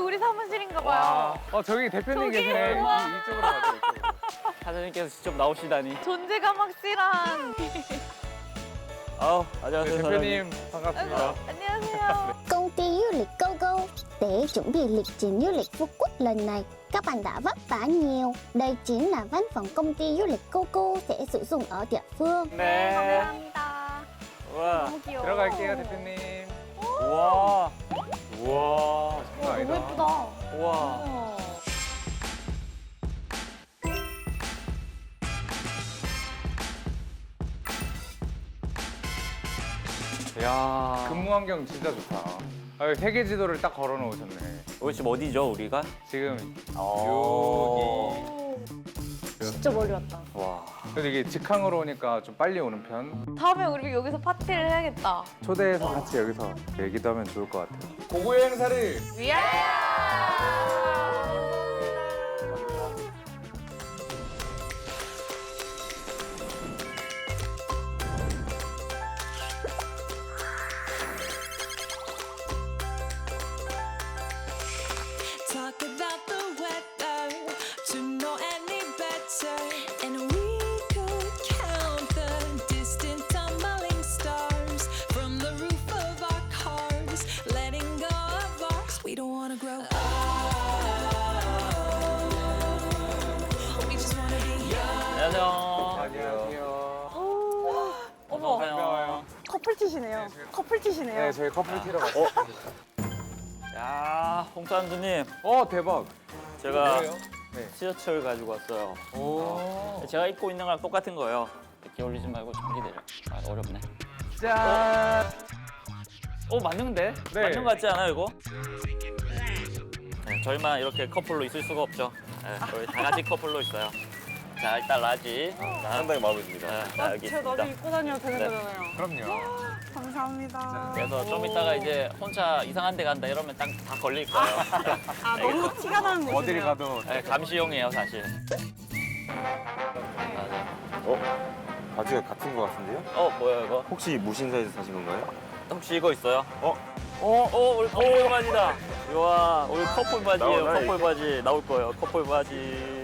우리 사무실인가 와. 봐요. 어 저기 대표님 저기, 계시네. 이, 우와. 이쪽으로 가세요. 이쪽으로. 사장님께서 직접 나오시다니. 존재감 확실한. 아우 네, 안녕하세요 대표님 반갑습니다. 안녕하세요. Công ty du lịch GoGo để chuẩn bị lịch trình du lịch Phú Quốc lần này, các bạn đã vất vả nhiều. Đây chính là văn phòng công ty du lịch GoGo sẽ sử dụng ở địa phương. 네, 네. 감사합니다. 와 너무 귀여워. 들어갈게요 대표님. 와, 너무. 예쁘다. 우와 어. 야 근무 환경 진짜 좋다. 아, 여기 세계 지도를 딱 걸어 놓으셨네. 여기 지금 어디죠 우리가? 지금 어. 진짜 멀리 왔다. 와 그래도 이게 직항으로 오니까 좀 빨리 오는 편. 다음에 우리 여기서 파티를 해야겠다. 초대해서 같이 여기서 얘기도 하면 좋을 것 같아요. 고고 행사를 위하여! 커플티시네요. 커플티시네요. 네, 저희 커플 티러 갔어요. 야 홍산주님 어, 대박. 제가 뭐예요? 네. 티셔츠를 가지고 왔어요 오. 제가 입고 있는 거랑 똑같은 거예요 이렇게 올리지 말고 저기 내려 아 어렵네 짠. 어 맞는데? 네. 맞는 거 같지 않아요 이거? 네, 저희만 이렇게 커플로 있을 수가 없죠 네, 저희 다 같이 커플로 있어요 자 일단 라지 자, 상당히 마음에 듭니다. 네, 자 여기 있습니다 입고 다녀도 되는 네. 거잖아요. 그럼요. 감사합니다. 그래서 좀 이따가 이제 혼자 이상한 데 간다 이러면 딱 다 걸릴 거예요 아, 너무 티가 나는 곳이네요. 어디를 가도 네, 감시용이에요 사실 맞아. 어? 바지가 같은 것 같은데요? 어 뭐야 이거? 혹시 무신사에서 사신 건가요? 혹시 이거 있어요? 어? 어? 어 우리 커플 바지다 와 우리 커플 바지예요 나오나, 커플 바지 나올 거예요 커플 바지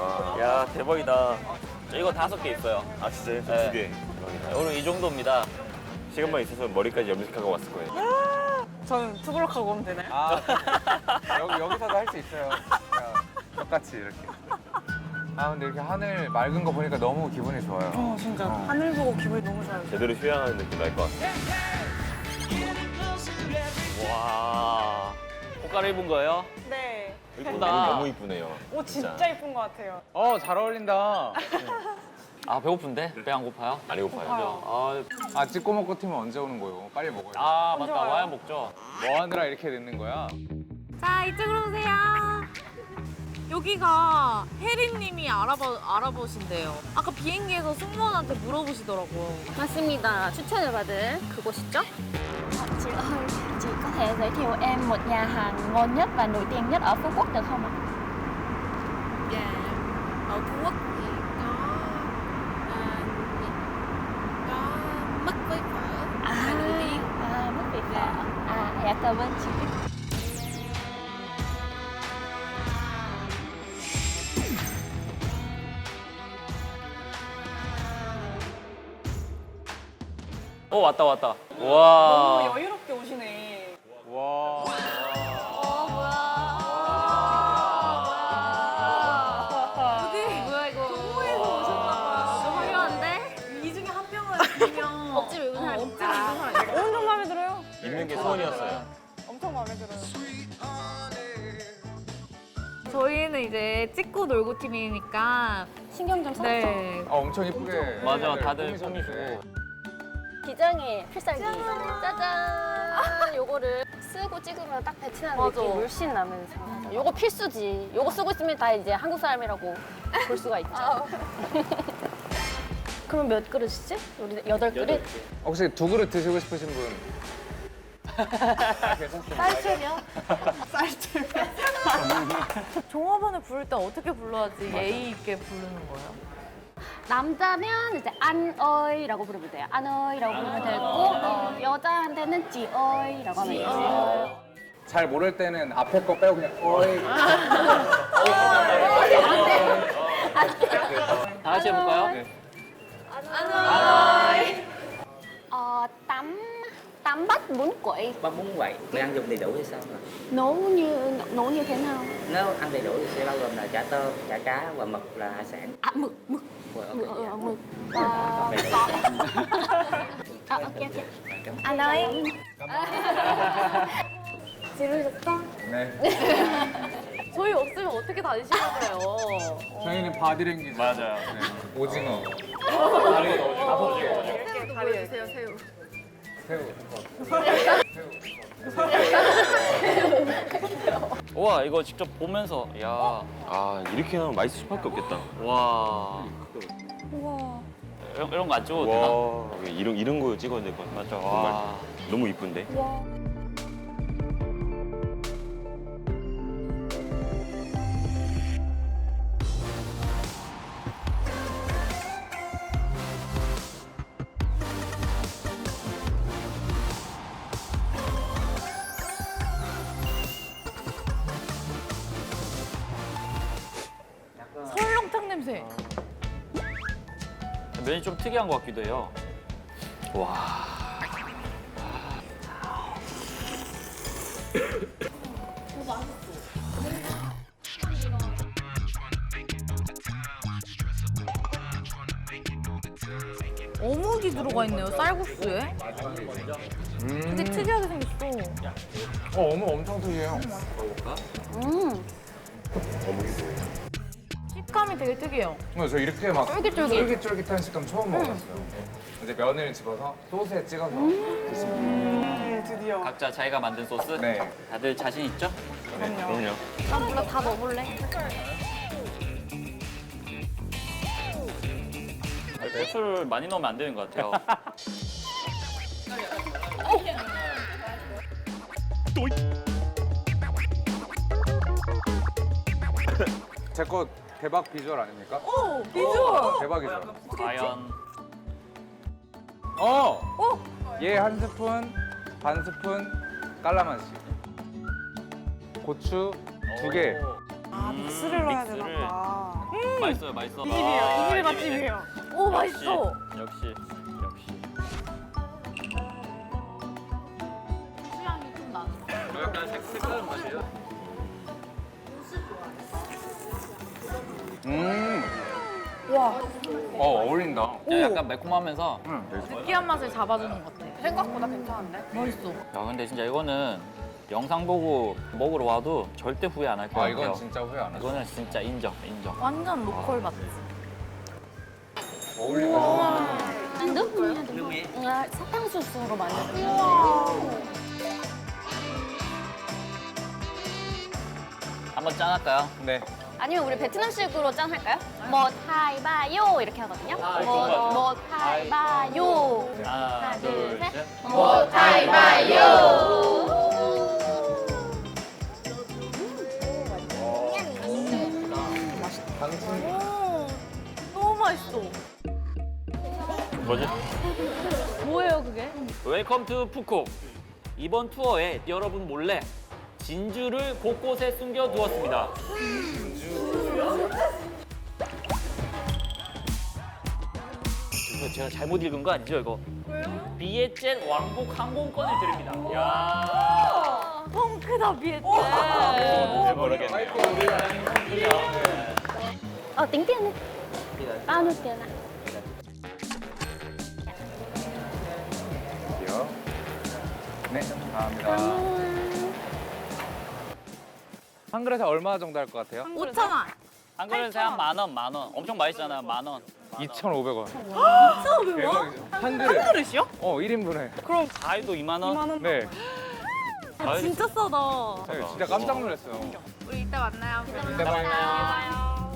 와. 야 대박이다 저 이거 다섯 개 있어요 아 진짜요? 저 네. 두 개. 네, 오늘 이 정도입니다 시간만 있어서 머리까지 염색하고 왔을 거예요. 저는 투블럭하고 오면 되나요? 아, 여기, 여기서도 할 수 있어요. 그냥 똑같이 이렇게. 아, 근데 이렇게 하늘 맑은 거 보니까 너무 기분이 좋아요. 어, 진짜. 어. 하늘 보고 기분이 너무 좋아요. 제대로 휴양하는 느낌 날 것 같아요. 와 옷 갈아 입은 거예요? 네. 이쁘다. 너무 이쁘네요. 옷 진짜 예쁜 것 같아요. 어, 잘 어울린다. 아 배고픈데? 배 안 고파요? 안 고파요. 아, 아, 찍고 먹고 튀면 언제 오는 거요? 빨리 먹어요. 아 맞다 와요? 와야 먹죠 뭐 하느라 이렇게 늦는 거야? 자, 이쪽으로 오세요. 여기가 혜린님이 알아봐, 알아보신대요. 아까 비행기에서 승무원한테 물어보시더라고요. 맞습니다. 추천을 받은 그곳이죠? Ơi, chị có thể giới thiệu em một nhà hàng ngon nhất và nổi tiếng nhất ở Phú Quốc được không ạ? Dạ, ở Phú Quốc thì có à, có mứt với phở là nổi tiếng. à mất vị phở. À, dạ cảm ơn chị. 어 왔다 왔다 너무 와 찍고 놀고 팀이니까 신경 좀 썼죠? 네. 아, 엄청 이쁘게. 맞아, 다들 꾸미셨는데. 기장의 필살기. 짜잔! 요거를 쓰고 찍으면 딱 배치나는 맞아. 느낌이 물씬 나면서. 요거 필수지. 요거 쓰고 있으면 다 이제 한국 사람이라고 볼 수가 있죠. 그럼 몇 그릇이지? 우리 여덟 그릇? 혹시 두 그릇 드시고 싶으신 분? 쌀채면? 종업원을 부를 때 어떻게 불러야지 예의 있게 부르는 거예요? 남자면 이제 안어이라고 부르면 돼요. 안어이라고 부르면 되고 어, 여자한테는 지어이라고 하면 돼요. 잘 모를 때는 앞에 거 빼고 그냥 어이. 다 같이 해볼까요? 네. Tắm tắm bắt bún quậy bắp bún quậy mình ăn dùng đầy đủ hay sao mà nấu như nấu như thế nào nếu ăn đầy đủ thì sẽ bao gồm là chả tôm chả cá và mực là hải sản à mực mực Rồi, ok, mực, dạ. ờ, mực và có à, ok ok anh ơi 네. 저희 없으면 어떻게 다니시는 거예요? 저희는 바디랭귀지. 맞아요. 네. 오징어. 새우도 보여주세요, 새우. 새우. 우와 이거 직접 보면서 야 아 이렇게 하면 맛있을 수밖에 없겠다. 와. 이런, 이런 거 안 찍어도 되나? 와 이런 이런 거 찍어야 될 것 같아. 맞죠. 정말 와. 너무 이쁜데. 설렁 냄새. 면이 좀 특이한 것 같기도 해요. 어묵이 들어가 있네요, 쌀국수에. 음. 되게 특이하게 생겼어. 어, 어묵 엄청 특이해요. 음. 식감이 되게 특이해요. 어, 저 이렇게 막 쫄깃쫄깃. 쫄깃쫄깃한 식감 처음 먹어봤어요. 이제 면을 집어서 소스에 찍어서 드시면 각자 자기가 만든 소스? 네. 다들 자신 있죠? 그럼요. 나 몰라, 다 넣어볼래? 고추를 많이 넣으면 안 되는 것 같아요. 제거 대박 비주얼 아닙니까? 오, 비주얼. 대박이죠. 과연 어! 얘한 스푼, 반 스푼, 깔라만시. 고추 두 개. 아 믹스를 넣어야 되나 봐. 맛있어요, 맛있어. 이 집이에요, 이 집이 맛집이에요. 오, 맛있어. 역시, 역시. 취향이 좀 나는. 약간 색색다른 맛이에요. 음. 와. 어, 어울린다. 야, 약간 매콤하면서. 느끼한 맛을 잡아주는 것 같아. 생각보다 괜찮은데? 맛있어. 야, 근데 진짜 이거는 영상 보고 먹으러 와도 절대 후회 안 할 것 아, 같아요. 이건 진짜 후회 안 하죠. 이거는 진짜 인정, 인정. 완전 로컬 맛집. 어울린다. không? À, 사탕수수로 만든 한번 짠할까요? 네. 아니면 우리 베트남식으로 짠 할까요? 뭐 타이바요 이렇게 하거든요. 아. 뭐, 뭐 타이바요. 하나, 둘, 셋. 뭐 타이바요. 당신 오, 너무 맛있어. 뭐지? 뭐예요, 그게? 웰컴 투 푸콕. 이번 투어에 여러분 몰래 진주를 곳곳에 숨겨 두었습니다. 이거 제가 잘못 읽은 거 아니죠, 이거? 왜요? 비에젯 왕복 항공권을 드립니다. 야. 펑크다, 비에트. 모르겠네요. Tiền đi. Bao nhiêu tiền ạ? 드디어. 네, 감사합니다. 한 그릇에 얼마 정도 할 것 같아요? 5천 원. 한 그릇에 한 만 원, 만 원. 엄청 맛있잖아요, 만 원. 2,500원. 대박이죠. 한 그릇. 한 그릇이요? 어, 1인분에. 과일도 2만 원. 네. 과일 진짜 싸다. 네, 진짜 깜짝 놀랐어요. 우리 이따 만나요. 이따 봐요.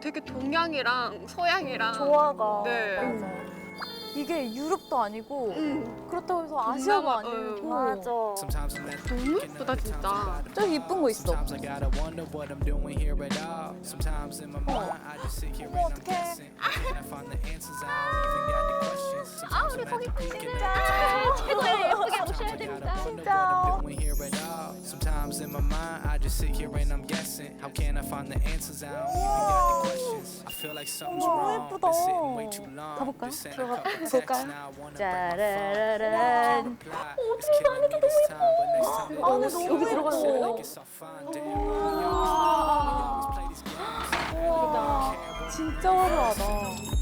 되게 동양이랑 서양이랑 조화가. 네. 이게 유럽도 아니고 음. 그렇다고 해서 아시아가 동남아, 아니고 맞아. 너무 예쁘다 진짜. 저기 이쁜 거 있어. Doing here at all. Sometimes in just sit here and I'm guessing. How can I find the answers? I don't even got the questions. I feel like something's wrong. Been sitting way too long. 가볼까요? Been sending a couple texts now. I wanna 짜라라란. It's killing me this time, but next time 아, we'll 너무. I feel like it's all fine. Damn, we always play these games. 진짜 화려하다.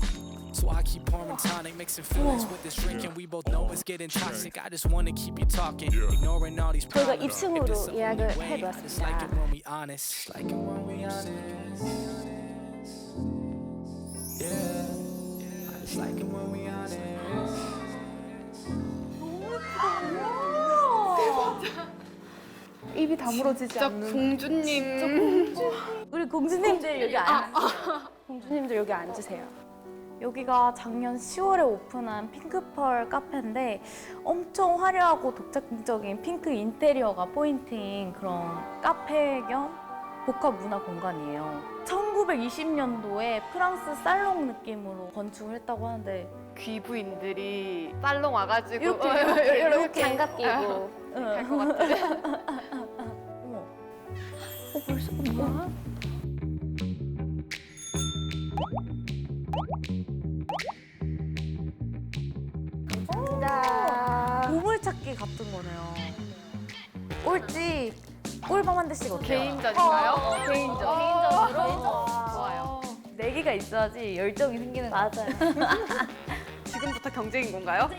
So I keep pouring tonic, mixing feelings with this drink, and we both know it's getting toxic. I just wanna keep you talking, ignoring all these 저희가 problems. 입층으로 If this the 예약을 only way, I just like it 해놓았습니다. when we honest, like it when we honest. Yeah, I just like it when we honest. 입이 다물어지지 진짜 않는. 공주님. 우리 공주님들 여기 안. 공주님들 여기 앉으세요. 여기가 작년 10월에 오픈한 핑크펄 카페인데 엄청 화려하고 독창적인 핑크 인테리어가 포인트인 그런 카페 겸 복합 문화 공간이에요. 1920년도에 프랑스 살롱 느낌으로 건축을 했다고 하는데 귀부인들이 살롱 와가지고 이렇게, 어, 이렇게, 이렇게. 장갑 끼고. 갈것 같아. 어머, 어, 벌써 뭐야? 같은 거네요. 꼴찌 꿀밤 한 대씩 어때요? 개인전인가요? 개인전. 개인적으로 좋아요. 내기가 있어야지 열정이 생기는 거 맞아요. 지금부터 경쟁인 건가요?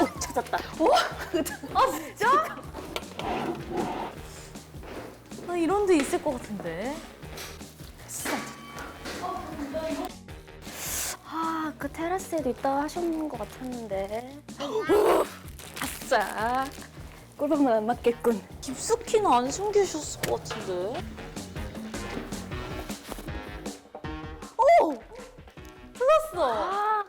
오, 찾았다. 아 진짜? 나 이런 데 있을 것 같은데. 아, 그 테라스에도 있다 하셨는 것 같았는데. 아싸. 꿀밤은 안 맞겠군. 깊숙이는 안 숨기셨을 것 같은데. 오! 찾았어.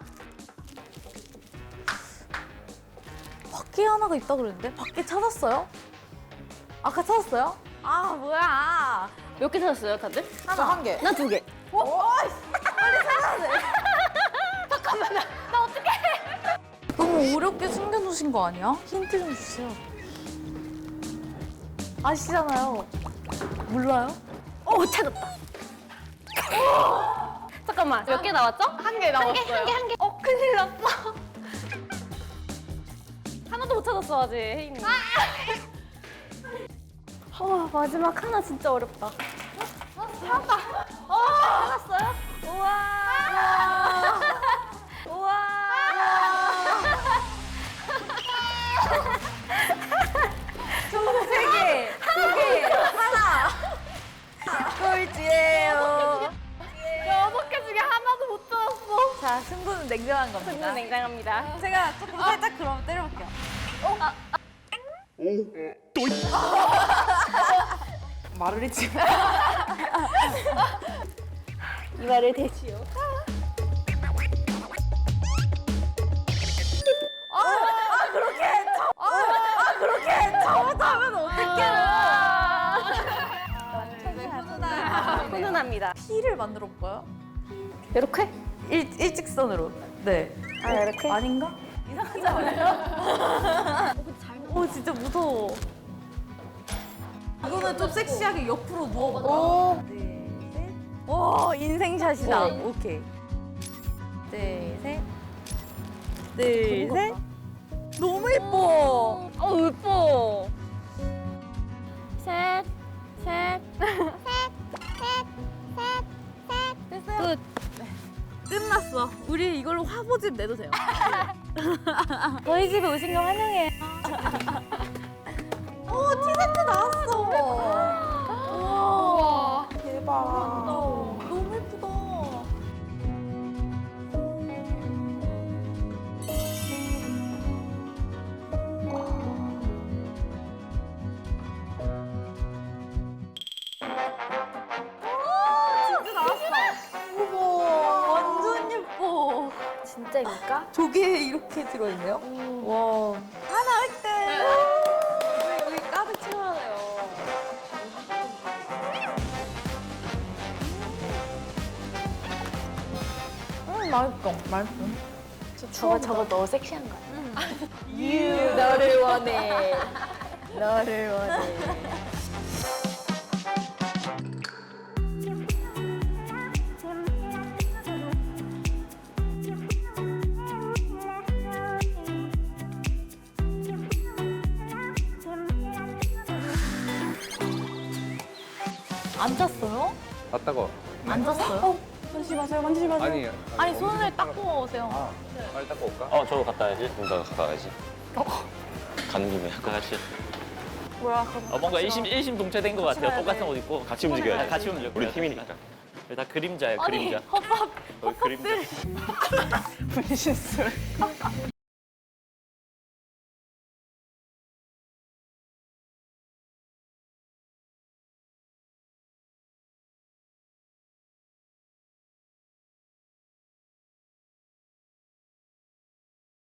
밖에 하나가 있다 그랬는데? 밖에 찾았어요? 아까 찾았어요? 아 뭐야? 몇 개 찾았어요, 다들? 하나 한 개. 나 두 개. 너무 어렵게 숨겨놓으신 거 아니야? 힌트 좀 주세요. 아시잖아요. 몰라요? 오, 찾았다. 잠깐만, 몇 개 나왔죠? 한개 나왔어요. 한 개, 한 개. 어, 큰일 났어. 하나도 못 찾았어, 아직, 혜인이. 어, 마지막 하나 진짜 어렵다. 찾았다. 어, 찾았어요? 우와. 우와. 냉정한 겁니다. 승부 냉정합니다. 제가 조금 살짝 그럼 때려볼게요. 말을 했지. 이 말을 대지요. 잘못하면 어떡해. 훈훈합니다. T를 만들어 볼까요? 이렇게? 일, 일직선으로. 네. 아, 이렇게? 아닌가? 이상하지 않아요? 오, 진짜 무서워. 이거는 좀 섹시하게 옆으로. 둘, 셋. 오, 인생샷이다. 오. 오케이. 둘, 셋. 둘, 셋. 너무 예뻐. 어, 예뻐. 우리 이걸로 화보집 내도 돼요. 저희 집에 오신 거 환영해요. 오, 티세트 나왔어. 진짜입니까? 조개 이렇게 들어있네요. 와. 하나 획득. 여기 가득 채워요. 음, 맛있어. 맛있어. 저거 저거 너무 섹시한 거야. 유 너를 원해. 너를 원해. 앉았어요? 아 따가워. 앉았어요? 만지지 마세요, 만지지 마세요. 아니 아니 손을 닦고 오세요. 아 빨리 닦고 올까? 어, 저도 갔다 와야지. 그럼 갔다 와야지. 가는 김에 다 같이. 뭐야, 그럼. 어, 뭔가 일심 일심 동체된 것 같아요. 똑같은 옷 입고 같이 움직여야지. 아, 같이 움직여. 우리 팀이니까. 다 그림자예요. 아니 그림자. 헛밥 어, 그림자. 분신술.